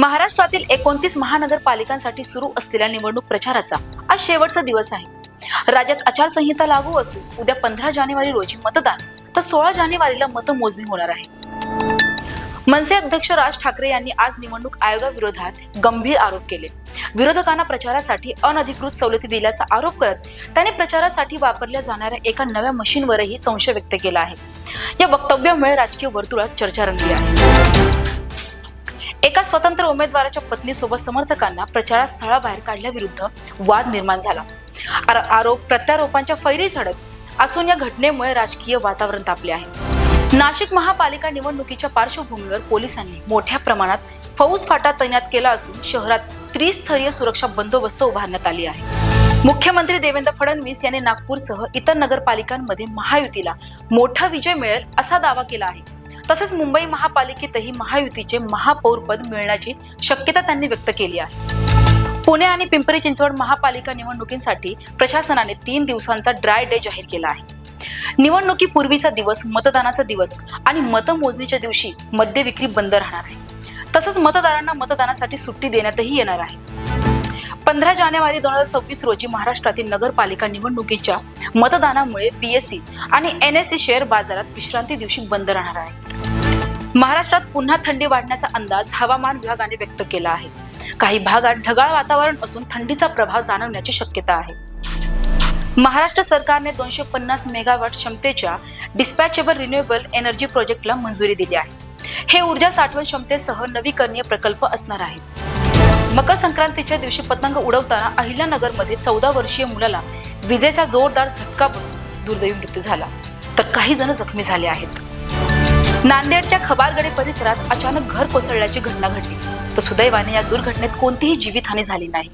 महाराष्ट्रातील एकोणतीस महानगरपालिकांसाठी सुरू असलेल्या निवडणूक प्रचाराचा आज शेवटचा दिवस आहे. राज्यात आचारसंहिता लागू असून उद्या पंधरा जानेवारी रोजी मतदान तर सोळा जानेवारीला मतमोजणी होणार आहे. मनसे अध्यक्ष राज ठाकरे यांनी आज निवडणूक आयोगाविरोधात गंभीर आरोप केले. विरोधकांना प्रचारासाठी अनधिकृत सवलती दिल्याचा आरोप करत त्यांनी प्रचारासाठी वापरल्या जाणाऱ्या एका नव्या मशीनवरही संशय व्यक्त केला आहे. या वक्तव्यामुळे राजकीय वर्तुळात चर्चा रंगली आहे. एका स्वतंत्र उमेदवाराच्या पत्नीसोबत समर्थकांना प्रचारस्थळाबाहेर काढल्याविरुद्ध वाद निर्माण झाला. आर- आरोप प्रत्यारोपांच्या फैरी झडत असून या घटनेमुळे राजकीय वातावरण तापले आहे. नाशिक महापालिका निवडणुकीच्या पार्श्वभूमीवर पोलिसांनी मोठ्या प्रमाणात फौज फाटा तैनात केला असून शहरात त्रिस्तरीय सुरक्षा बंदोबस्त उभारण्यात आली आहे. मुख्यमंत्री देवेंद्र फडणवीस यांनी नागपूरसह इतर नगरपालिकांमध्ये महायुतीला मोठा विजय मिळेल असा दावा केला आहे. तसेच मुंबई महापालिकेतही महायुतीचे महापौरपद मिळण्याची शक्यता त्यांनी व्यक्त केली आहे. पुणे आणि पिंपरी चिंचवड महापालिका निवडणुकींसाठी प्रशासनाने तीन दिवसांचा ड्राय डे जाहीर केला आहे. निवडणुकीपूर्वीचा दिवस मतदानाचा दिवस आणि मतमोजणीच्या दिवशी मद्य विक्री बंद राहणार आहे. तसंच मतदारांना मतदानासाठी सुट्टी देण्यातही येणार आहे. पंधरा जानेवारी दोन हजार सव्वीस रोजी महाराष्ट्रातील नगरपालिका निवडणुकीच्या मतदानामुळे बीएससी आणि एन एस सी शेअर बाजारात विश्रांती दिवशी बंद राहणार आहे. महाराष्ट्रात पुन्हा थंडी वाढण्याचा अंदाज हवामान विभागाने व्यक्त केला आहे. काही भागात ढगाळ वातावरण असून थंडीचा प्रभाव जाणवण्याची शक्यता आहे. महाराष्ट्र सरकारने दोनशे पन्नास मेगावॅट क्षमतेच्या डिस्पॅचेबल रिन्युएबल एनर्जी प्रोजेक्टला मंजुरी दिली आहे. हे ऊर्जा साठवण क्षमतेसह नवीकरणीय प्रकल्प असणार आहेत. मकर संक्रांतीच्या दिवशी पतंग उडवताना अहिल्यानगरमध्ये चौदा वर्षीय मुलाला विजेचा जोरदार झटका बसून दुर्दैवी मृत्यू झाला. तर काही जण जखमी झाले आहेत. नांदेडच्या खबारगडे परिसरात अचानक घर कोसळल्याची घटना घडली. तर सुदैवाने या दुर्घटनेत कोणतीही जीवितहानी झाली नाही.